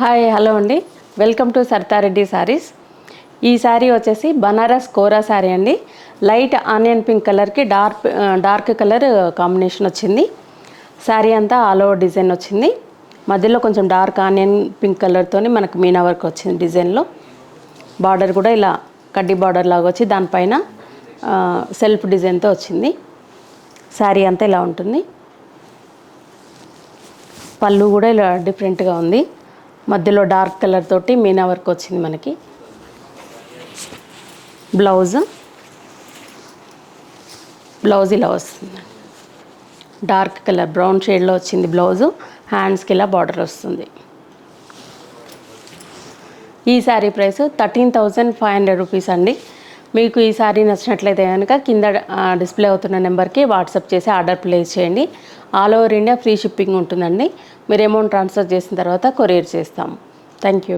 Hi hello అండి. Welcome to సర్తారెడ్డి saris ఈ శారీ వచ్చేసి బనారస్ కోరా శారీ అండి. లైట్ ఆనియన్ పింక్ కలర్కి డార్క్ డార్క్ కలర్ కాంబినేషన్ వచ్చింది. శారీ అంతా ఆల్ ఓవర్ డిజైన్ వచ్చింది. మధ్యలో కొంచెం డార్క్ ఆనియన్ పింక్ కలర్తో మనకు మీనా వర్క్ వచ్చింది డిజైన్లో. బార్డర్ కూడా ఇలా కడ్డీ బార్డర్ లాగా వచ్చి దానిపైన సెల్ఫ్ డిజైన్తో వచ్చింది. శారీ అంతా ఇలా ఉంటుంది. పళ్ళు కూడా ఇలా డిఫరెంట్గా ఉంది. మధ్యలో డార్క్ కలర్ తోటి మీనా వర్క్ వచ్చింది మనకి. బ్లౌజ్. బ్లౌజ్ ఇలా వస్తుంది. డార్క్ కలర్ బ్రౌన్ షేడ్లో వచ్చింది బ్లౌజు. హ్యాండ్స్కి ఇలా బార్డర్ వస్తుంది. ఈ sari price thirteen thousand five hundred rupees అండి. మీకు ఈ సారీ నచ్చినట్లయితే కనుక కింద డిస్ప్లే అవుతున్న నెంబర్కి వాట్సాప్ చేసి ఆర్డర్ ప్లేస్ చేయండి. All over India free shipping ఉంటుందండి. మీరు అమౌంట్ ట్రాన్స్ఫర్ చేసిన తర్వాత కొరియర్ చేస్తాము థ్యాంక్ యూ.